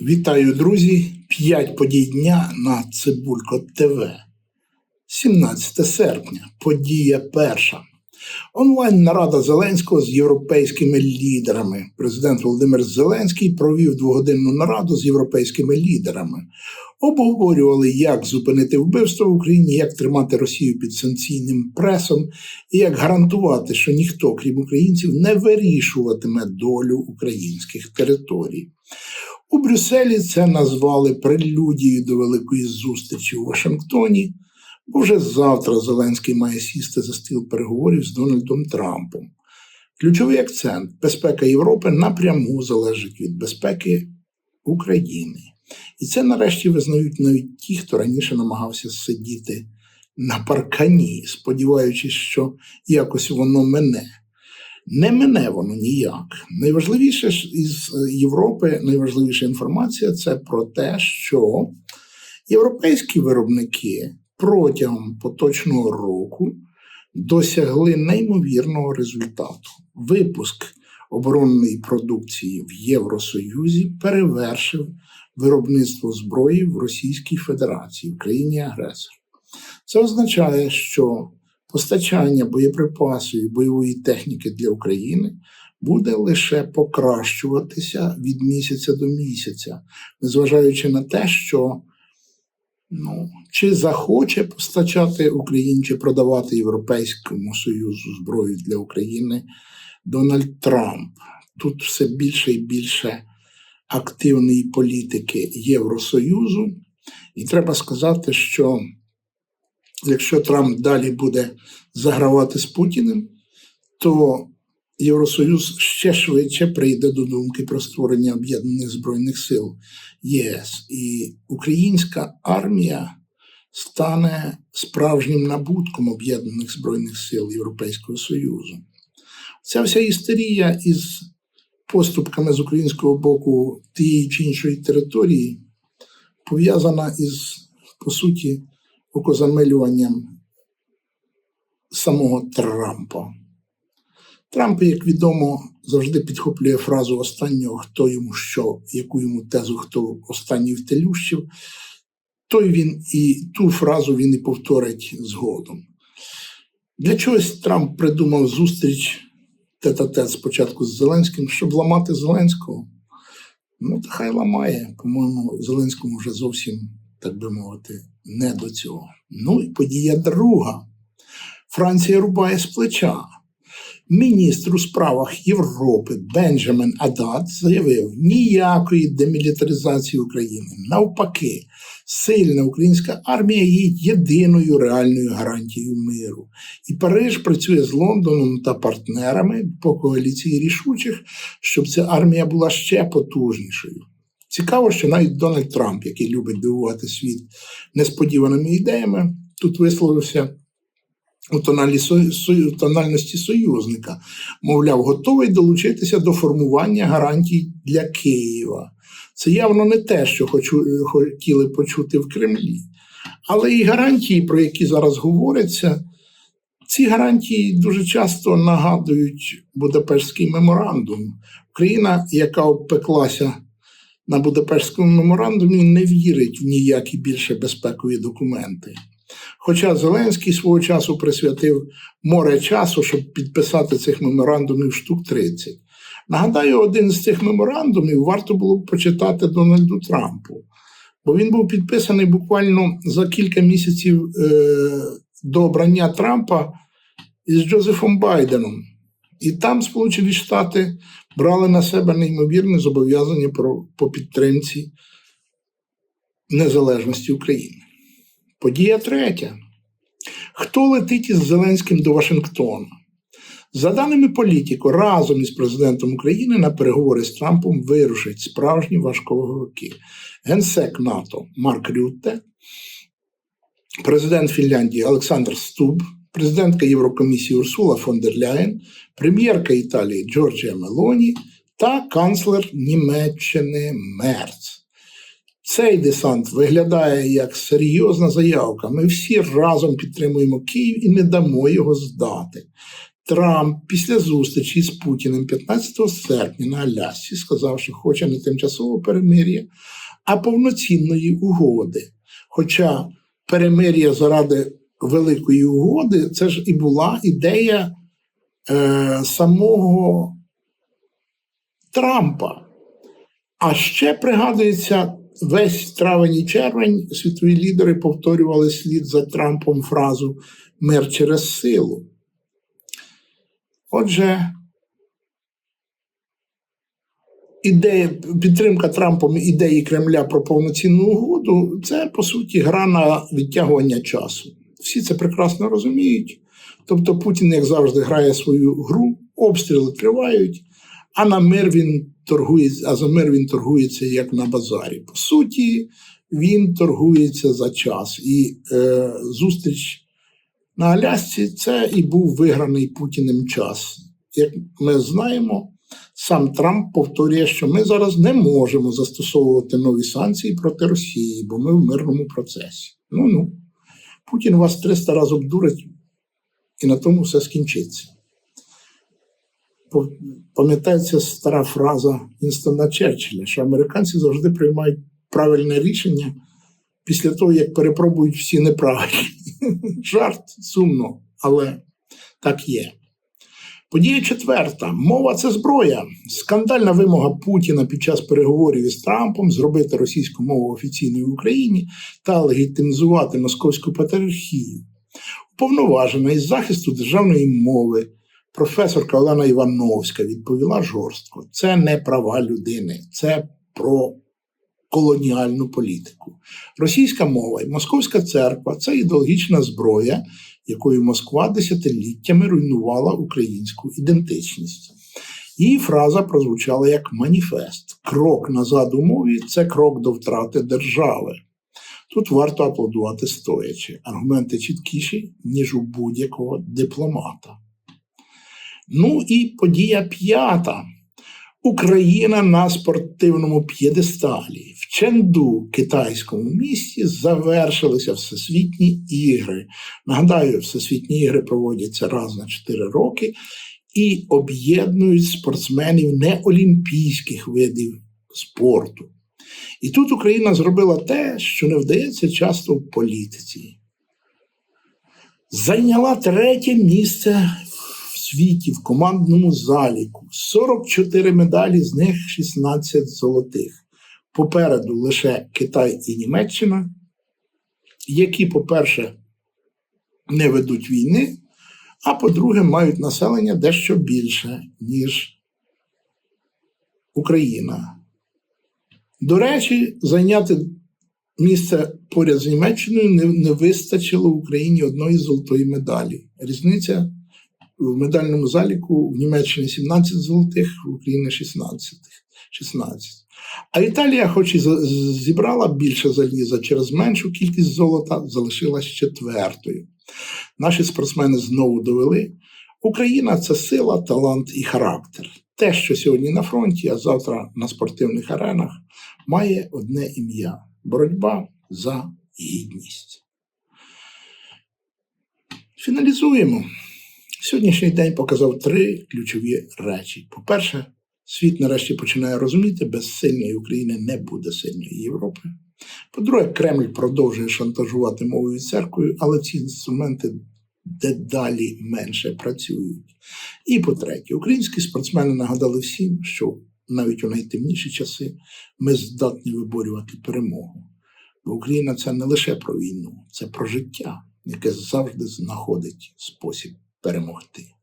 Вітаю, друзі! П'ять подій дня на Цибулько ТВ. 17 серпня. Подія перша. Онлайн нарада Зеленського з європейськими лідерами. Президент Володимир Зеленський провів двогодинну нараду з європейськими лідерами. Обговорювали, як зупинити вбивство в Україні, як тримати Росію під санкційним пресом і як гарантувати, що ніхто, крім українців, не вирішуватиме долю українських територій. У Брюсселі це назвали прелюдією до великої зустрічі у Вашингтоні, бо вже завтра Зеленський має сісти за стіл переговорів з Дональдом Трампом. Ключовий акцент безпека Європи напряму залежить від безпеки України. І це нарешті визнають навіть ті, хто раніше намагався сидіти на паркані, сподіваючись, що якось воно мене. Не мене воно ніяк. Найважливіше із Європи, найважливіша інформація це про те, що європейські виробники протягом поточного року досягли неймовірного результату. Випуск оборонної продукції в Євросоюзі перевершив виробництво зброї в Російській Федерації, в країні агресор. Це означає, що постачання боєприпасів і бойової техніки для України буде лише покращуватися від місяця до місяця, незважаючи на те, що ну, чи захоче постачати Україні, чи продавати Європейському Союзу зброю для України Дональд Трамп. Тут все більше і більше активної політики Євросоюзу, і треба сказати, що якщо Трамп далі буде загравати з Путіним, то Євросоюз ще швидше прийде до думки про створення об'єднаних збройних сил ЄС. І українська армія стане справжнім набутком об'єднаних збройних сил Європейського Союзу. Ця вся істерія із поступками з українського боку тієї чи іншої території пов'язана із, по суті, окозамилюванням самого Трампа. Трамп, як відомо, завжди підхоплює фразу останнього, хто йому що, яку йому тезу, хто останній втелющив, той він і ту фразу він і повторить згодом. Для чогось Трамп придумав зустріч тет-а-тет спочатку з Зеленським, щоб ламати Зеленського. Ну, та хай ламає. По-моєму, Зеленському вже зовсім, так би мовити, не до цього. Ну і подія друга. Франція рубає з плеча. Міністр у справах Європи Бенджамен Адат заявив ніякої демілітаризації України. Навпаки, сильна українська армія є єдиною реальною гарантією миру. І Париж працює з Лондоном та партнерами по коаліції рішучих, щоб ця армія була ще потужнішою. Цікаво, що навіть Дональд Трамп, який любить дивувати світ несподіваними ідеями, тут висловився у тональності союзника, мовляв, готовий долучитися до формування гарантій для Києва. Це явно не те, що хочу, хотіли почути в Кремлі. Але і гарантії, про які зараз говоряться, ці гарантії дуже часто нагадують Будапештський меморандум. Україна, яка обпеклася на Будапештському меморандумі, не вірить в ніякі більше безпекові документи. Хоча Зеленський свого часу присвятив море часу, щоб підписати цих меморандумів штук 30. Нагадаю, один з цих меморандумів варто було б почитати Дональду Трампу, бо він був підписаний буквально за кілька місяців е, до обрання Трампа із Джозефом Байденом. І там Сполучені Штати брали на себе неймовірне зобов'язання по підтримці незалежності України. Подія третя. Хто летить із Зеленським до Вашингтона? За даними політику, разом із президентом України на переговори з Трампом вирушать справжні важковики. Генсек НАТО Марк Рютте, президент Фінляндії Олександр Стуб, президентка Єврокомісії Урсула фон дер Ляєн, прем'єрка Італії Джорджія Мелоні та канцлер Німеччини Мерц. Цей десант виглядає як серйозна заявка. Ми всі разом підтримуємо Київ і не дамо його здати. Трамп після зустрічі з Путіним 15 серпня на Алясці сказав, що хоче не тимчасове перемир'я, а повноцінної угоди. Хоча перемир'я заради великої угоди це ж і була ідея е, самого Трампа. А ще пригадується, весь травень і червень світові лідери повторювали слід за Трампом фразу мир через силу. Отже, ідея, підтримка Трампом ідеї Кремля про повноцінну угоду це, по суті, гра на відтягування часу. Всі це прекрасно розуміють. Тобто Путін, як завжди, грає свою гру, обстріли тривають, а на мир він торгується, а за мир він торгується як на базарі. По суті, він торгується за час. І е, зустріч на Алясці це і був виграний Путіним час. Як ми знаємо, сам Трамп повторює, що ми зараз не можемо застосовувати нові санкції проти Росії, бо ми в мирному процесі. Ну ну, Путін вас 300 разів обдурить, і на тому все скінчиться. Пам'ятається стара фраза Інстона Черчилля, що американці завжди приймають правильне рішення після того, як перепробують всі неправильні. Жарт сумно, але так є. Подія четверта. Мова це зброя. Скандальна вимога Путіна під час переговорів із Трампом зробити російську мову офіційною в Україні та легітимізувати московську патріархію. Уповноважена із захисту державної мови професорка Олена Івановська відповіла жорстко: це не права людини, це про колоніальну політику. Російська мова і московська церква це ідеологічна зброя, якою Москва десятиліттями руйнувала українську ідентичність. Її фраза прозвучала як маніфест: крок назад у мові це крок до втрати держави. Тут варто аплодувати стоячи. Аргументи чіткіші, ніж у будь-якого дипломата. Ну і подія п'ята. Україна на спортивному п'єдесталі. В Ченду, китайському місті, завершилися Всесвітні ігри. Нагадаю, Всесвітні ігри проводяться раз на 4 роки і об'єднують спортсменів неолімпійських видів спорту. І тут Україна зробила те, що не вдається часто в політиці. Зайняла третє місце світі в командному заліку. 44 медалі, з них 16 золотих. Попереду лише Китай і Німеччина, які, по-перше, не ведуть війни, а по-друге, мають населення дещо більше, ніж Україна. До речі, зайняти місце поряд з Німеччиною не, не вистачило Україні одної золотої медалі. Різниця в медальному заліку в Німеччині 17 золотих, в Україні 16. 16. А Італія, хоч і зібрала більше заліза через меншу кількість золота, залишилась четвертою. Наші спортсмени знову довели, Україна це сила, талант і характер. Те, що сьогодні на фронті, а завтра на спортивних аренах, має одне ім'я боротьба за гідність. Фіналізуємо. Сьогоднішній день показав три ключові речі. По-перше, світ нарешті починає розуміти, без сильної України не буде сильної Європи. По-друге, Кремль продовжує шантажувати мовою церквою, але ці інструменти дедалі менше працюють. І по-третє, українські спортсмени нагадали всім, що навіть у найтемніші часи ми здатні виборювати перемогу. Бо Україна це не лише про війну, це про життя, яке завжди знаходить спосіб перемогти.